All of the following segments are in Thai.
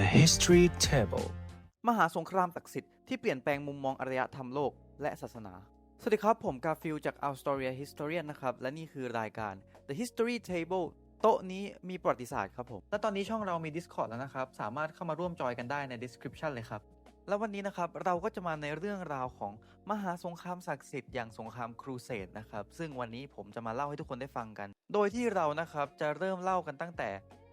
The History Table มหาสงครามศักดิ์สิทธิ์ที่เปลี่ยนแปลงมุมมองอารยธรรมโลกและศาสนา สวัสดีครับ ผมกาฟิลจาก o u Storia Historian นะครับ และนี่คือรายการ The History Table โต๊ะนี้มีประวัติศาสตร์ครับผม และตอนนี้ช่องเรามี Discord แล้วนะครับ สามารถเข้ามาร่วมจอยกันได้ใน description เลยครับ แล้ววันนี้นะครับ เราก็จะมาในเรื่องราวของมหาสงครามศักดิ์สิทธิ์อย่างสงครามครูเสดนะครับ ซึ่งวันนี้ผมจะมาเล่าให้ทุกคนได้ฟังกัน โดยที่เรานะครับจะเริ่มเล่ากันตั้งแต่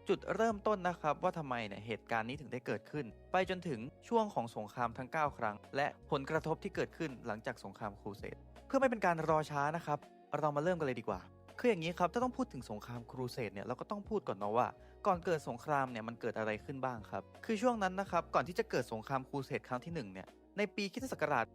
จุดเริ่มต้นนะครับว่าทำไมเนี่ยเหตุการณ์นี้ถึงได้เกิดขึ้น ไปจนถึงช่วงของสงครามทั้ง 9 ครั้ง และผลกระทบที่เกิดขึ้นหลังจากสงครามครูเสดเพื่อไม่เป็นการรอช้านะครับ เรามาเริ่มกันเลยดีกว่า คืออย่างนี้ครับถ้าต้องพูดถึงสงครามครูเสดเนี่ยเราก็ต้องพูดก่อนเนาะว่า ก่อนเกิดสงครามเนี่ยมันเกิดอะไรขึ้นบ้างครับคือช่วงนั้นนะครับก่อนที่จะเกิดสงครามครูเสดครั้งที่หนึ่งเนี่ยในปีคริสตศักราช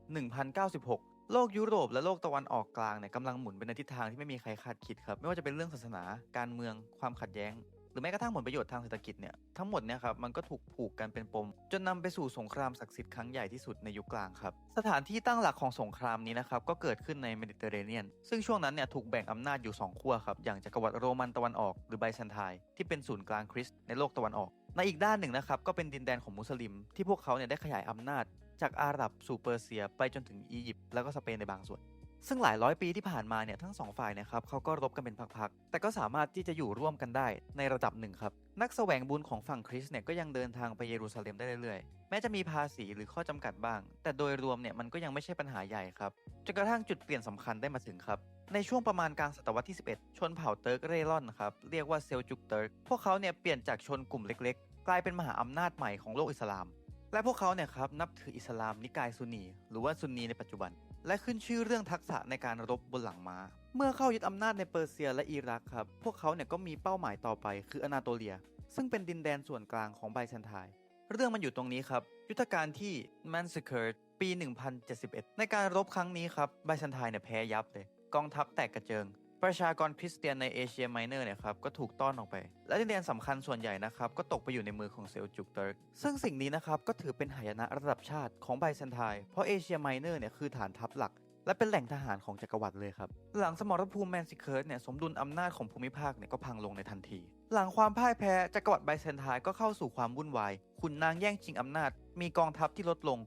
1096โลกยุโรปและโลกตะวันออกกลางเนี่ยกำลังหมุนไปในทิศทางที่ไม่มีใครคาดคิดครับ ไม่ว่าจะเป็นเรื่องศาสนา การเมือง ความขัดแย้ง รือแม้กระทั่งผลประโยชน์ทางเศรษฐกิจเนี่ยทั้งหมดเนี่ยครับมันก็ถูกผูกกันเป็นปม จนนำไปสู่สงครามศักดิ์สิทธิ์ครั้งใหญ่ที่สุดในยุคกลางครับ สถานที่ตั้งหลักของสงครามนี้นะครับก็เกิดขึ้นในเมดิเตอร์เรเนียน ซึ่งช่วงนั้นเนี่ยถูกแบ่งอำนาจอยู่สองขั้วครับอย่างจักรวรรดิโรมันตะวันออกหรือไบซันไทน์ที่เป็นศูนย์กลางคริสต์ในโลกตะวันออก ในอีกด้านหนึ่งนะครับก็เป็นดินแดนของมุสลิม ที่พวกเขาเนี่ยได้ขยายอำนาจ จากอาหรับสู่เปอร์เซีย ไปจนถึงอียิปต์แล้วก็สเปนในบางส่วน ซึ่งหลายร้อยปีที่ผ่านมาเนี่ยทั้งสองฝ่ายนะครับเขาก็รบกันเป็นพักๆ แต่ก็สามารถที่จะอยู่ร่วมกันได้ในระดับหนึ่งครับ นักแสวงบุญของฝั่งคริสต์เนี่ยก็ยังเดินทางไปเยรูซาเล็มได้เรื่อยๆ แม้จะมีภาษีหรือข้อจำกัดบ้าง แต่โดยรวมเนี่ยมันก็ยังไม่ใช่ปัญหาใหญ่ครับ จนกระทั่งจุดเปลี่ยนสำคัญได้มาถึงครับ ในช่วงประมาณกลางศตวรรษที่ 11 ชนเผ่าเติร์กเร่ร่อนครับเรียกว่าเซลจุกเติร์ก พวกเขาเนี่ยเปลี่ยนจากชนกลุ่มเล็กๆ กลายเป็นมหาอำนาจใหม่ของโลกอิสลาม และพวกเขาเนี่ยครับนับถืออิสลามนิกายซุนนีหรือว่าซุนนีในปัจจุบัน และขึ้นชื่อเรื่องทักษะในการรบบนหลังม้า เมื่อเข้ายึดอำนาจในเปอร์เซียและอิรักครับ พวกเขาเนี่ยก็มีเป้าหมายต่อไปคืออนาโตเลีย ซึ่งเป็นดินแดนส่วนกลางของไบแซนไทน์เรื่องมันอยู่ตรงนี้ครับ ยุทธการที่แมนสเคิร์ปี 1071 ในการรบครั้งนี้ครับไบแซนไทน์เนี่ยแพ้ยับเลย กองทัพแตกกระเจิง ประชากรคริสเตียนในเอเชียไมเนอร์เนี่ยครับก็ถูกต้อนออกไป และดินแดนสำคัญส่วนใหญ่นะครับก็ตกไปอยู่ในมือของเซลจุกเติร์กซึ่งสิ่งนี้นะครับก็ถือเป็นหายนะระดับชาติของไบแซนไทน์เพราะเอเชียไมเนอร์เนี่ยคือฐานทัพหลัก และเป็นแหล่งทหารของจักรวรรดิเลยครับ หลังสมรภูมิแมนซิเคิร์ดเนี่ยสมดุลอำนาจของภูมิภาคเนี่ยก็พังลงในทันที หลังความพ่ายแพ้จักรวรรดิไบแซนไทน์ก็เข้าสู่ความวุ่นวายขุนนางแย่งชิงอำนาจ มีกองทัพที่ลดลง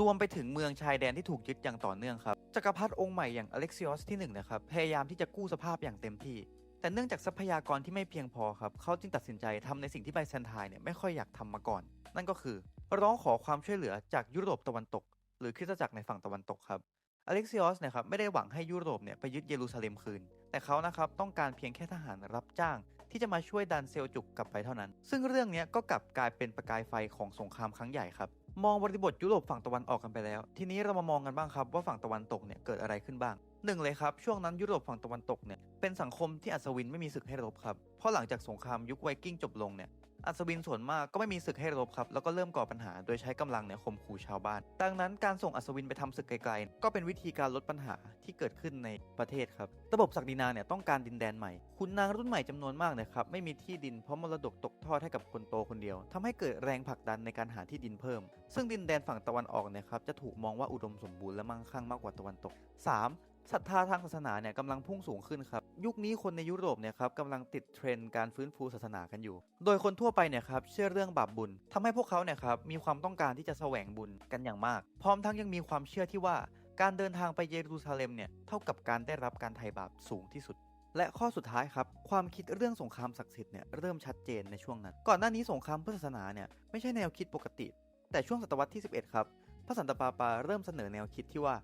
รวมไปถึงเมืองชายแดนที่ถูกยึดอย่างต่อเนื่องครับ จักรพรรดิองค์ใหม่อย่างอเล็กซิออสที่1นะครับพยายามที่จะกู้สภาพอย่างเต็มที่ แต่เนื่องจากทรัพยากรที่ไม่เพียงพอครับเขาจึงตัดสินใจทำในสิ่งที่ไบแซนไทน์เนี่ยไม่ค่อยอยากทำมาก่อน นั่นก็คือร้องขอความช่วยเหลือจากยุโรปตะวันตก หรือคริสตจักรในฝั่งตะวันตกครับอเล็กซิออสเนี่ยครับไม่ได้หวังให้ยุโรปเนี่ยไปยึดเยรูซาเล็มคืน แต่เขานะครับต้องการเพียงแค่ทหารรับจ้าง ที่จะมาช่วยดันเซลจุกกลับไปเท่านั้น ซึ่งเรื่องนี้ก็กลับกลายเป็นประกายไฟของสงครามครั้งใหญ่ครับ มองบริบทยุโรปฝั่งตะวันออกกันไปแล้ว ทีนี้เรามามองกันบ้างครับว่าฝั่งตะวันตกเนี่ยเกิดอะไรขึ้นบ้างหนึ่งเลยครับ ช่วงนั้นยุโรปฝั่งตะวันตกเนี่ยเป็นสังคมที่อัศวินไม่มีศึกให้รบครับเพราะหลังจากสงครามยุคไวกิ้งจบลงเนี่ย อัศวินส่วนมากก็ไม่มีศึกให้รบครับ แล้วก็เริ่มก่อปัญหาโดยใช้กำลังเนี่ยข่มขู่ชาวบ้าน ดังนั้นการส่งอัศวินไปทำศึกไกลๆ ก็เป็นวิธีการลดปัญหาที่เกิดขึ้นในประเทศครับ ระบบศักดินาเนี่ยต้องการดินแดนใหม่ คุณนางรุ่นใหม่จำนวนมากเนะครับไม่มีที่ดินเพราะมรดกตกทอดให้กับคนโตคนเดียวทำให้เกิดแรงผลักดันในการหาที่ดินเพิ่ม ซึ่งดินแดนฝั่งตะวันออกเนี่ยครับจะถูกมองว่าอุดมสมบูรณ์และมั่งคั่งมากกว่าตะวันตก 3. ศรัทธาทางศาสนาเนี่ยกำลังพุ่งสูงขึ้นครับ ยุคนี้คนในยุโรปเนี่ยครับกำลังติดเทรนด์การฟื้นฟูศาสนากันอยู่ โดยคนทั่วไปเนี่ยครับเชื่อเรื่องบาปบุญทำให้พวกเขาเนี่ยครับมีความต้องการที่จะแสวงบุญกันอย่างมาก พร้อมทั้งยังมีความเชื่อที่ว่าการเดินทางไปเยรูซาเล็มเนี่ยเท่ากับการได้รับการไถ่บาปสูงที่สุด และข้อสุดท้ายครับความคิดเรื่องสงครามศักดิ์สิทธิ์เนี่ยเริ่มชัดเจนในช่วงนั้น ก่อนหน้านี้สงครามเพื่อศาสนาเนี่ยไม่ใช่แนวคิดปกติ แต่ช่วงศตวรรษที่ 11 ครับพระสันตะปาปาเริ่มเสนอแนวคิดที่ว่า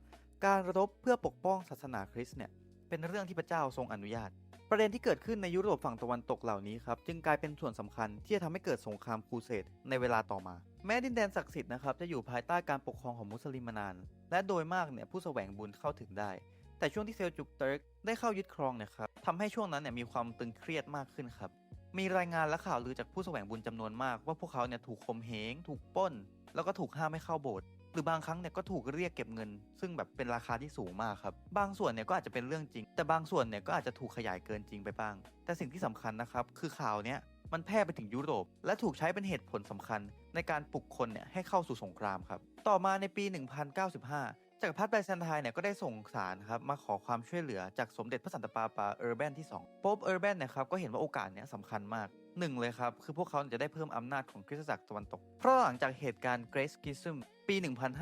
การรบเพื่อปกป้องศาสนาคริสต์เนี่ยเป็นเรื่องที่พระเจ้าทรงอนุญาต ประเด็นที่เกิดขึ้นในยุโรปฝั่งตะวันตกเหล่านี้ครับจึงกลายเป็นส่วนสำคัญที่จะทำให้เกิดสงครามครูเสดในเวลาต่อมา แม้ดินแดนศักดิ์สิทธิ์นะครับจะอยู่ภายใต้การปกครองของมุสลิมมานาน และโดยมากเนี่ยผู้แสวงบุญเข้าถึงได้ แต่ช่วงที่เซลจุกเติร์กได้เข้ายึดครองเนี่ยครับทำให้ช่วงนั้นเนี่ยมีความตึงเครียดมากขึ้นครับมีรายงานและข่าวลือจากผู้แสวงบุญจำนวนมากว่าพวกเขาเนี่ยถูกข่มเหงถูกป้น แล้วก็ถูกห้ามไม่เข้าโบสถ์ หรือบางครั้งเนี่ยก็ถูกเรียกเก็บเงิน ซึ่งแบบเป็นราคาที่สูงมากครับ บางส่วนเนี่ยก็อาจจะเป็นเรื่องจริง แต่บางส่วนเนี่ยก็อาจจะถูกขยายเกินจริงไปบ้าง แต่สิ่งที่สำคัญนะครับคือข่าวเนี้ยมันแพร่ไปถึงยุโรป และถูกใช้เป็นเหตุผลสำคัญ ในการปลุกคนเนี่ยให้เข้าสู่สงครามครับ ต่อมาในปี 1095 จักรพรรดิไบแซนไทน์เนี่ยก็ได้ส่งสารครับมาขอความช่วยเหลือจากสมเด็จพระสันตะปาปาเออร์แบนที่ 2 โป๊ปเออร์แบนนะครับก็เห็นว่าโอกาสเนี้ยสำคัญมากหนึ่งเลยครับ คือพวกเขาจะได้เพิ่มอำนาจของคริสตจักรตะวันตก เพราะหลังจากเหตุการณ์เกรซกิซึมปี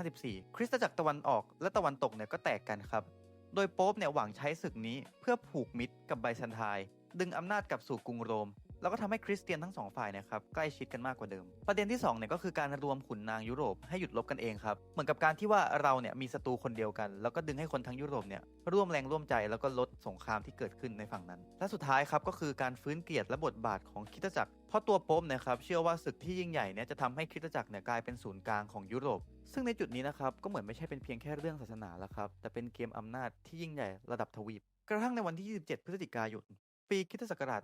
1054 คริสตจักรตะวันออกและตะวันตกเนี่ยก็แตกกันครับ โดยโป๊ปเนี่ยหวังใช้ศึกนี้เพื่อผูกมิตรกับไบซันไทน์ดึงอำนาจกลับสู่กรุงโรม แล้วก็ทำให้คริสเตียนทั้งสองฝ่ายนะครับใกล้ชิดกันมากกว่าเดิม ประเด็นที่2เนี่ยก็คือการรวมขุนนางยุโรปให้หยุดรบกันเองครับเหมือนกับการที่ว่าเราเนี่ยมีศัตรูคนเดียวกัน แล้วก็ดึงให้คนทั้งยุโรปเนี่ยร่วมแรงร่วมใจแล้วก็ลดสงครามที่เกิดขึ้นในฝั่งนั้น และสุดท้ายครับก็คือการฟื้นเกียรติและบทบาทของคริสตจักรเพราะตัวป๊ปเนะครับเชื่อว่าศึกที่ยิ่งใหญ่เนี่ยจะทำให้คริสตจักรเนี่ยกลายเป็นศูนย์กลางของยุโรป ซึ่งในจุดนี้นะครับก็เหมือนไม่ใช่เป็นเพียงแค่เรื่องศาสนาแล้วครับแต่เป็นเกมอำนาจที่ยิ่งใหญ่ระดับทวีปกระทั่งในวันที่ 27 พฤศจิกายน ปีคริสตศักราช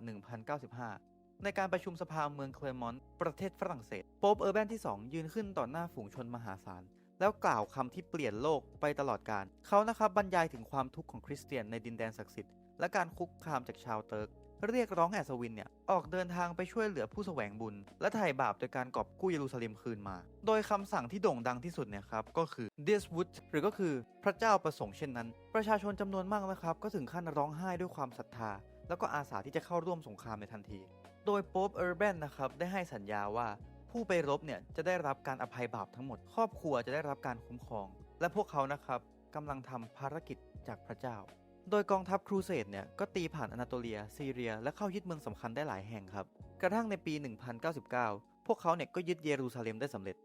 1095 ในการประชุมสภาเมืองเคลมอนต์ประเทศฝรั่งเศส โป๊ปเออร์แบนที่ 2 ยืนขึ้นต่อหน้าฝูงชนมหาศาล แล้วกล่าวคำที่เปลี่ยนโลกไปตลอดกาลเขานะครับบรรยายถึงความทุกข์ของคริสเตียนในดินแดนศักดิ์สิทธิ์และการคุกคามจากชาวเติร์กเรียกร้องให้อัศวินเนี่ย ออกเดินทางไปช่วยเหลือผู้แสวงบุญ และไถ่บาปโดยการกอบกู้เยรูซาเล็มคืนมา โดยคำสั่งที่โด่งดังที่สุดเนี่ยครับ ก็คือ this would หรือก็คือพระเจ้าประสงค์เช่นนั้น ประชาชนจำนวนมากนะครับ ก็ถึงขั้นร้องไห้ด้วยความศรัทธา แล้วก็อาสาที่จะเข้าร่วมสงครามในทันที โดยโป๊ปเออร์แบนนะครับได้ให้สัญญาว่าผู้ไปรบเนี่ยจะได้รับการอภัยบาปทั้งหมด ครอบครัวจะได้รับการคุ้มครอง และพวกเขานะครับกำลังทำภารกิจจากพระเจ้า โดยกองทัพครูเสดเนี่ยก็ตีผ่านอนาโตเลีย ซีเรีย และเข้ายึดเมืองสำคัญได้หลายแห่งครับ กระทั่งในปี 1099 พวกเขาเนี่ยก็ยึดเยรูซาเล็มได้สำเร็จ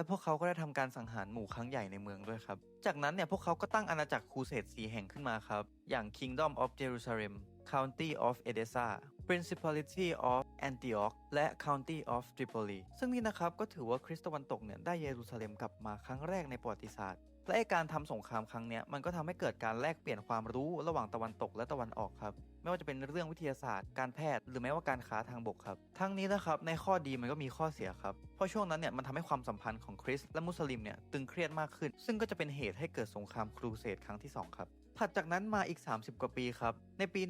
และพวกเขาก็ได้ทำการสังหารหมู่ครั้งใหญ่ในเมืองด้วยครับ จากนั้นเนี่ยพวกเขาก็ตั้งอาณาจักรครูเสดสีแห่งขึ้นมาครับ อย่าง Kingdom of Jerusalem County of Edessa Principality of Antioch และ County of Tripoli ซึ่งนี่นะครับก็ถือว่าคริสต์ตะวันตกเนี่ยได้เยรูซาเล็มกลับมาครั้งแรกในประวัติศาสตร์ และไอการทำสงครามครั้งนี้มันก็ทำให้เกิดการแลกเปลี่ยนความรู้ระหว่างตะวันตกและตะวันออกครับ ไม่ว่าจะเป็นเรื่องวิทยาศาสตร์ การแพทย์ หรือแม้ว่าการค้าทางบกครับ ทั้งนี้นะครับในข้อดีมันก็มีข้อเสียครับ เพราะช่วงนั้นเนี่ยมันทำให้ความสัมพันธ์ของคริสต์และมุสลิมเนี่ยตึงเครียดมากขึ้น ซึ่งก็จะเป็นเหตุให้เกิดสงครามครูเสดครั้งที่สองครับ ถัดจากนั้นมาอีก 30 กว่าปีครับ ในปี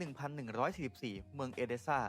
1144 เมืองเอเดซา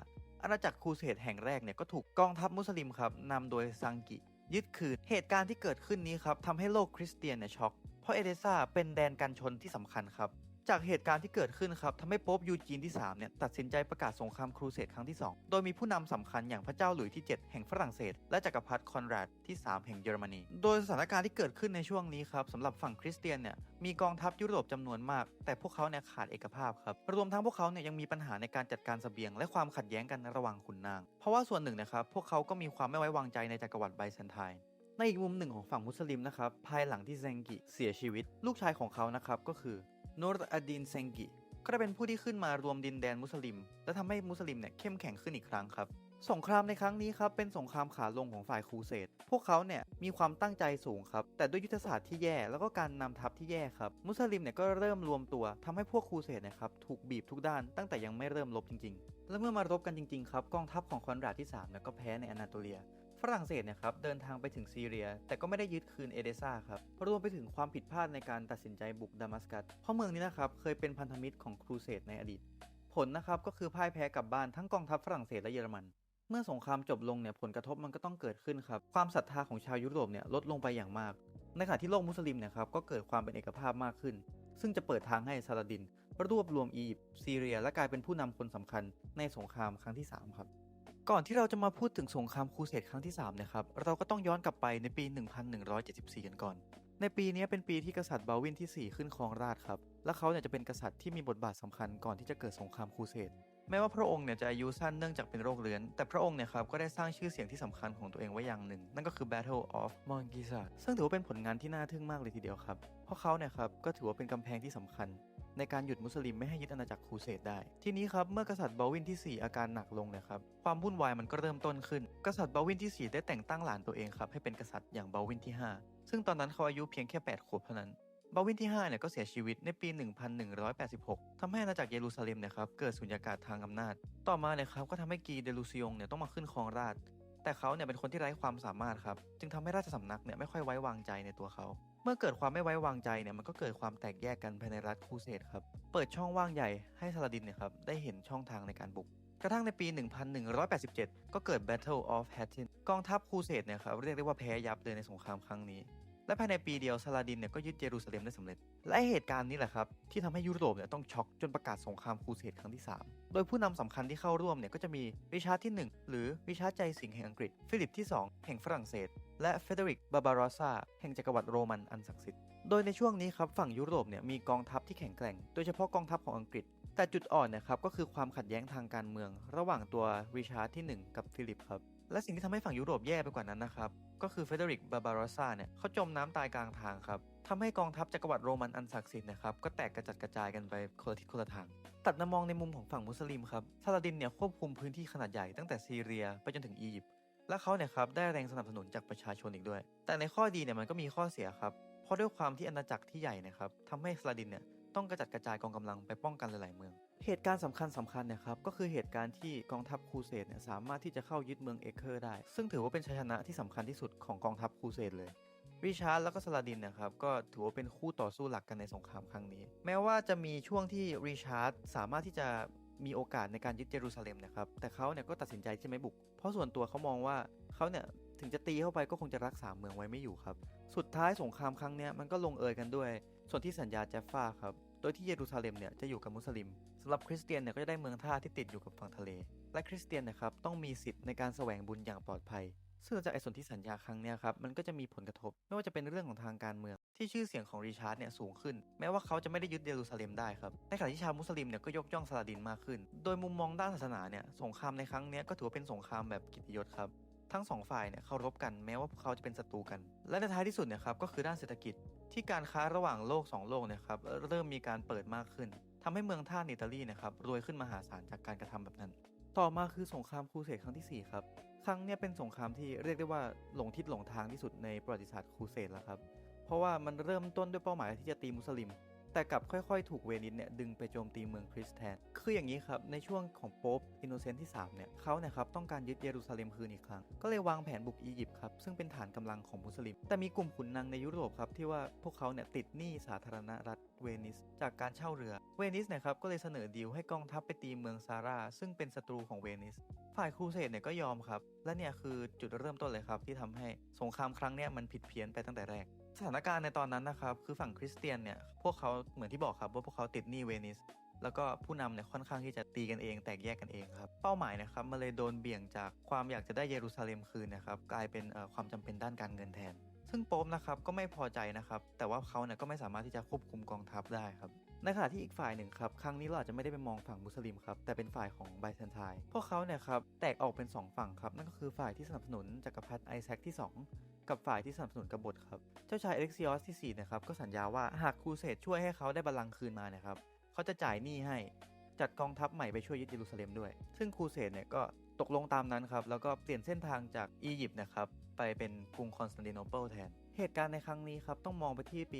อาณาจักรครูเสดแห่งแรกเนี่ยก็ถูกกองทัพมุสลิมครับนำโดยซังกิยึดคืน เหตุการณ์ที่เกิดขึ้นนี้ครับทำให้โลกคริสเตียนเนี่ยช็อก เพราะเอเดซ่าเป็นแดนกันชนที่สำคัญครับ จากเหตุการณ์ที่เกิดขึ้นครับทำให้โป๊ปยูจีนที่ 3 เนี่ย ตัดสินใจประกาศสงครามครูเสดครั้งที่ 2 โดยมีผู้นำสำคัญอย่างพระเจ้าหลุยที่ 7 แห่งฝรั่งเศส และจักรพรรดิคอนราดที่ 3 แห่งเยอรมนี โดยสถานการณ์ที่เกิดขึ้นในช่วงนี้ครับสำหรับฝั่งคริสเตียนเนี่ยมีกองทัพยุโรปจำนวนมาก แต่พวกเขาเนี่ยขาดเอกภาพครับรวมทั้งพวกเขาเนี่ยยังมีปัญหาในการจัดการเสบียง และความขัดแย้งกันระหว่างขุนนาง เพราะว่าส่วนหนึ่งนะครับพวกเขาก็มีความไม่ไว้วางใจในจักรวรรดิไบแซนไทน์ ในอีกมุมหนึ่งของฝั่งมุสลิมนะครับภายหลังที่เซงกิเสียชีวิต ลูกชายของเขานะครับก็คือนูรอดีนเซงกิก็ได้เป็นผู้ที่ขึ้นมารวมดินแดนมุสลิม และทำให้มุสลิมเนี่ยเข้มแข็งขึ้นอีกครั้งครับสงครามในครั้งนี้ครับเป็นสงครามขาลงของฝ่ายครูเสดพวกเขาเนี่ยมีความตั้งใจสูงครับ แต่ด้วยยุทธศาสตร์ที่แย่แล้วก็การนำทัพที่แย่ครับ มุสลิมเนี่ยก็เริ่มรวมตัวทำให้พวกครูเสดนะครับถูกบีบทุกด้านตั้งแต่ยังไม่เริ่มรบจริง ๆ และเมื่อมารบกันจริงๆครับกองทัพของคอนราดที่3เนี่ยก็แพ้ในอนาโตเลีย ฝรั่งเศสเนี่ยครับเดินทางไปถึงซีเรีย แต่ก็ไม่ได้ยึดคืนเอเดซ่าครับรวมไปถึงความผิดพลาดในการตัดสินใจบุกดามัสกัสเพราะเมืองนี้นะครับเคยเป็นพันธมิตรของครูเสดในอดีต ผลนะครับก็คือพ่ายแพ้กลับบ้านทั้งกองทัพฝรั่งเศสและเยอรมันเมื่อสงครามจบลงเนี่ยผลกระทบมันก็ต้องเกิดขึ้นครับความศรัทธาของชาวยุโรปเนี่ยลดลงไปอย่างมาก ในขณะที่โลกมุสลิมเนี่ยครับก็เกิดความเป็นเอกภาพมากขึ้น ซึ่งจะเปิดทางให้ซาลาดินรวบรวมอียิปต์ซีเรีย และกลายเป็นผู้นำคนสำคัญในสงครามครั้งที่สามครับ ก่อนที่เราจะมาพูดถึงสงครามครูเสดครั้งที่3นี่ยครับเราก็ต้องย้อนกลับไปในปี 1174 กันก่อน ในปีนี้เป็นปีที่กษัตริย์บาวินที่ 4 ขึ้นครองราชครับและเขาเนี่ยจะเป็นกษัตริย์ที่มีบทบาทสำคัญก่อนที่จะเกิดสงครามครูเสดแม้ว่าพระองค์เนี่ยจะอายุสั้นเนื่องจากเป็นโรคเรื้อน แต่พระองค์เนี่ยครับก็ได้สร้างชื่อเสียงที่สำคัญของตัวเองไว้อย่างหนึ่ง นั่นก็คือ Battle of m o n g i s a ซึ่งถือว่าเป็นผลงานที่น่าทึ่งมากเลยทีเดียวครับ เพราะเขาเนี่ยครับก็ถือว่าเป็นกำแพงที่สำคัญ ในการหยุดมุสลิมไม่ให้ยึดอาณาจักรครูเสดได้ ทีนี้ครับเมื่อกษัตริย์บาวินที่ 4 อาการหนักลงนะครับความวุ่นวายมันก็เริ่มต้นขึ้น กษัตริย์บาวินที่ 4 ได้แต่งตั้งหลานตัวเองครับให้เป็นกษัตริย์อย่างบาวินที่ 5 ซึ่งตอนนั้นเขาอายุเพียงแค่ 8 ขวบเท่านั้นบาวินที่5เนี่ยก็เสียชีวิตในปี 1186ทำให้อาณาจักรเยรูซาเล็มนี่ยครับเกิดสุญญากาศทางอำนาจ ต่อมาเนี่ยครับก็ทำให้กีเดลูซิยงเนี่ยต้องมาขึ้นครองราชแต่เขาเนี่ยเป็นคนที่ไร้ความสามารถครับจึงทำให้ราชสำนักเนี่ยไม่ค่อยไว้วางใจในตัวเขา เมื่อเกิดความไม่ไว้วางใจเนี่ยมันก็เกิดความแตกแยกกันภายในรัฐคูเสดครับเปิดช่องว่างใหญ่ให้ซาลาดินเนี่ยครับได้เห็นช่องทางในการบุก กระทั่งในปี 1187 ก็เกิด Battle of Hattin กองทัพคูเสดเนี่ยครับเรียกได้ว่าแพ้ยับเลยในสงครามครั้งนี้ และภายในปีเดียวซาลาดินเนี่ยก็ยึดเยรูซาเล็มได้สำเร็จ และเหตุการณ์นี้แหละครับที่ทำให้ยุโรปเนี่ยต้องช็อกจนประกาศสงครามคูเสดครั้งที่ 3 โดยผู้นำสำคัญที่เข้าร่วมเนี่ยก็จะมีริชาร์ดที่ 1 หรือริชาร์ดใจสิงห์แห่งอังกฤษฟิลิปที่ 2 แห่งฝรั่งเศส และเฟเดริก บาบารอซาแห่งจักรวรรดิโรมันอันศักดิ์สิทธิ์ โดยในช่วงนี้ครับฝั่งยุโรปเนี่ยมีกองทัพที่แข็งแกร่ง โดยเฉพาะกองทัพของอังกฤษ แต่จุดอ่อนเนะครับก็คือความขัดแย้งทางการเมือง ระหว่างตัวริชาร์ดที่ 1 กับฟิลิปครับ และสิ่งที่ทำให้ฝั่งยุโรปแย่ไปกว่านั้นนะครับ ก็คือเฟเดริก บาบารอซาเนี่ยเขาจมน้ำตายกลางทางครับทำให้กองทัพจักรวรรดิโรมันอันศักดิ์สิทธิ์นะครับก็แตกกระจัดกระจายกันไปคนละทิศคนละทาง ตัดมามองในมุมของฝั่งมุสลิมครับซาลาดินเนี่ยควบคุมพื้นที่ขนาดใหญ่ตั้งแต่ซีเรียไปจนถึงอียิปต์ และเขาเนี่ยครับได้แรงสนับสนุนจากประชาชนอีกด้วย แต่ในข้อดีเนี่ยมันก็มีข้อเสียครับ เพราะด้วยความที่อาณาจักรที่ใหญ่นะครับทำให้ซาลาดินเนี่ยต้องกระจัดกระจายกองกำลังไปป้องกันหลาย ๆ เมือง เหตุการณ์สำคัญสำคัญเนี่ยครับก็คือเหตุการณ์ที่กองทัพครูเสดเนี่ยสามารถที่จะเข้ายึดเมืองเอเคอร์ได้ ซึ่งถือว่าเป็นชัยชนะที่สำคัญที่สุดของกองทัพครูเสดเลยริชาร์ดแล้วก็ซาลาดินนะครับก็ถือว่าเป็นคู่ต่อสู้หลักกันในสงครามครั้งนี้ แม้ว่าจะมีช่วงที่ริชาร์ดสามารถที่จะ มีโอกาสในการยึดเยรูซาเล็มนะครับ แต่เขาเนี่ยก็ตัดสินใจที่จะไม่บุก เพราะส่วนตัวเขามองว่าเขาเนี่ยถึงจะตีเข้าไปก็คงจะรักษาเมืองไว้ไม่อยู่ครับ สุดท้ายสงครามครั้งเนี้ยมันก็ลงเอยกันด้วย ส่วนที่สัญญาเจฟฟ้าครับ โดยที่เยรูซาเล็มเนี่ยจะอยู่กับมุสลิมสำหรับคริสเตียนเนี่ยก็จะได้เมืองท่าที่ติดอยู่กับฝั่งทะเล และคริสเตียนนะครับต้องมีสิทธิ์ในการแสวงบุญอย่างปลอดภัยซึ่งจากไอ้สนธิสัญญาครั้งเนี้ยครับมันก็จะมีผลกระทบ ไม่ว่าจะเป็นเรื่องของทางการเมือง ที่ชื่อเสียงของริชาร์ดเนี่ยสูงขึ้น แม้ว่าเขาจะไม่ได้ยึดเยรูซาเล็มได้ครับในขณะที่ชาวมุสลิมเนี่ยก็ยกย่องซาลาดินมากขึ้น โดยมุมมองด้านศาสนาเนี่ยสงครามในครั้งนี้ก็ถือว่าเป็นสงครามแบบกิติยศครับทั้งสองฝ่ายเนี่ยเคารพกันแม้ว่าพวกเขาจะเป็นศัตรูกัน และในท้ายที่สุดเนี่ยครับก็คือด้านเศรษฐกิจที่การค้าระหว่างโลกสองโลกเนี่ยครับเริ่มมีการเปิดมากขึ้นทำให้เมืองท่าอิตาลีนะครับรวยขึ้นมหาศาลจากการกระทำแบบนั้น ต่อมาคือสงครามครูเสดครั้งที่ 4 ครับ ครั้งเนี้ยเป็นสงครามที่เรียกได้ว่าหลงทิศหลงทางที่สุดในประวัติศาสตร์ครูเสดแล้วครับ ราะว่ามันเริ่มต้นด้วยเป้าหมายที่จะตีมุสลิม แต่กลับค่อยๆ ถูกเวนิสเนี่ยดึงไปโจมตีเมืองคริสแทน คืออย่างนี้ครับ ในช่วงของโป๊ปอินโนเซนต์ที่ 3 เนี่ยเขาเนี่ยครับต้องการยึดเยรูซาเล็มคืนอีกครั้ง ก็เลยวางแผนบุกอียิปต์ครับ ซึ่งเป็นฐานกำลังของมุสลิม แต่มีกลุ่มขุนนางในยุโรปครับที่ว่าพวกเขาเนี่ยติดหนี้สาธารณรัฐเวนิสจากการเช่าเรือ เวนิสเนี่ยครับก็เลยเสนอดีลให้กองทัพไปตีเมืองซาร่าซึ่งเป็นศัตรูของเวนิส ฝ่ายครูเสดเนี่ยก็ยอมครับ และเนี่ยคือจุดเริ่มต้นเลยครับที่ทำให้สงครามครั้งเนี้ยมันผิดเพี้ยนไปตั้งแต่แรก สถานการณ์ในตอนนั้นนะครับ คือฝั่งคริสเตียนเนี่ยพวกเขาเหมือนที่บอกครับว่าพวกเขาติดหนี้เวนิสแล้วก็ผู้นำเนี่ยค่อนข้างที่จะตีกันเองแตกแยกกันเองครับ เป้าหมายนะครับมันเลยโดนเบี่ยงจากความอยากจะได้เยรูซาเล็มคืนนะครับกลายเป็นความจำเป็นด้านการเงินแทน ซึ่งโป๊ปนะครับก็ไม่พอใจนะครับ แต่ว่าเขาเนี่ยก็ไม่สามารถที่จะควบคุมกองทัพได้ครับในขณะที่อีกฝ่ายหนึ่งครับครั้งนี้เราอาจจะไม่ได้ไปมองฝั่งมุสลิมครับแต่เป็นฝ่ายของไบแซนไทน์พวกเขาเนี่ยครับแตกออกเป็น 2 ฝั่งครับนั่นก็คือฝ่ายที่สนับสนุนจักรพรรดิไอแซคที่ 2 กับฝ่ายที่สนับสนุนกบฏครับ เจ้าชายเอเล็กซิออสที่4นะครับก็สัญญาว่าหากครูเสดช่วยให้เขาได้บัลลังก์คืนมาเนี่ยครับเขาจะจ่ายหนี้ให้จัดกองทัพใหม่ไปช่วยยึดเยรูซาเล็มด้วย ซึ่งครูเสดเนี่ยก็ตกลงตามนั้นครับแล้วก็เปลี่ยนเส้นทางจากอียิปต์นะครับไปเป็นกรุงคอนสแตนติโนเปิลแทนเหตุการณ์ในครั้งนี้ครับต้องมองไปที่ปี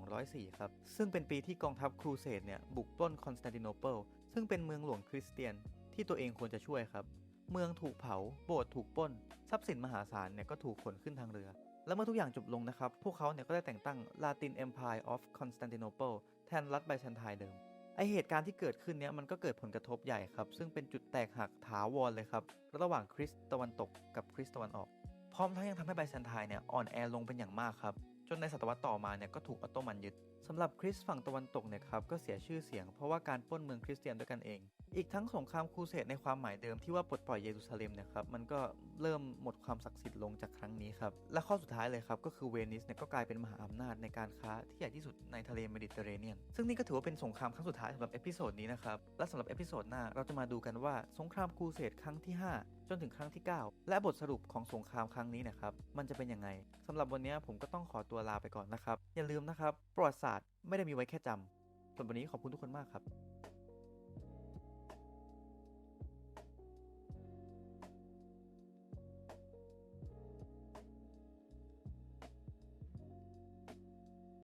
1204 ครับ ซึ่งเป็นปีที่กองทัพครูเสดเนี่ยบุกปล้นคอนสแตนติโนเปิลซึ่งเป็นเมืองหลวงคริสเตียนที่ตัวเองควรจะช่วยครับ เมืองถูกเผา โบสถ์ถูกปล้น ทรัพย์สินมหาศาลเนี่ยก็ถูกขนขึ้นทางเรือ แล้วเมื่อทุกอย่างจบลงนะครับ พวกเขาเนี่ยก็ได้แต่งตั้ง Latin Empire of Constantinople แทนรัฐไบแซนไทน์เดิมไอเหตุการณ์ที่เกิดขึ้นเนี้ยมันก็เกิดผลกระทบใหญ่ครับ ซึ่งเป็นจุดแตกหักถาวรเลยครับ ระหว่างคริสต์ตะวันตกกับคริสต์ตะวันออก พร้อมทั้งยังทำให้ไบแซนไทน์เนี่ยอ่อนแอลงเป็นอย่างมากครับ จนในศตวรรษต่อมาเนี่ยก็ถูกออตโตมันยึด สำหรับคริสฝั่งตะวันตกเนี่ยครับก็เสียชื่อเสียงเพราะว่าการปล้นเมืองคริสเตียนด้วยกันเอง อีกทั้งสงครามครูเสดในความหมายเดิมที่ว่าปลดปล่อยเยรูซาเล็มเนี่ยครับมันก็เริ่มหมดความศักดิ์สิทธิ์ลงจากครั้งนี้ครับและข้อสุดท้ายเลยครับก็คือเวนิสเนี่ยก็กลายเป็นมหาอำนาจในการค้าที่ใหญ่ที่สุดในทะเลเมดิเตอร์เรเนียน ซึ่งนี่ก็ถือว่าเป็นสงครามครั้งสุดท้ายสำหรับเอพิโซดนี้นะครับและสำหรับเอพิโซดหน้าเราจะมาดูกันว่าสงครามครูเสดครั้งที่ 5จนถึงครั้งที่ 9 และบทสรุปของสงครามครั้งนี้นะครับ มันจะเป็นยังไงสำหรับวันนี้ผมก็ต้องขอตัวลาไปก่อนนะครับ อย่าลืมนะครับประวัติศาสตร์ไม่ได้มีไว้แค่จำส่วนวันนี้ขอบคุณทุกคนมากครับ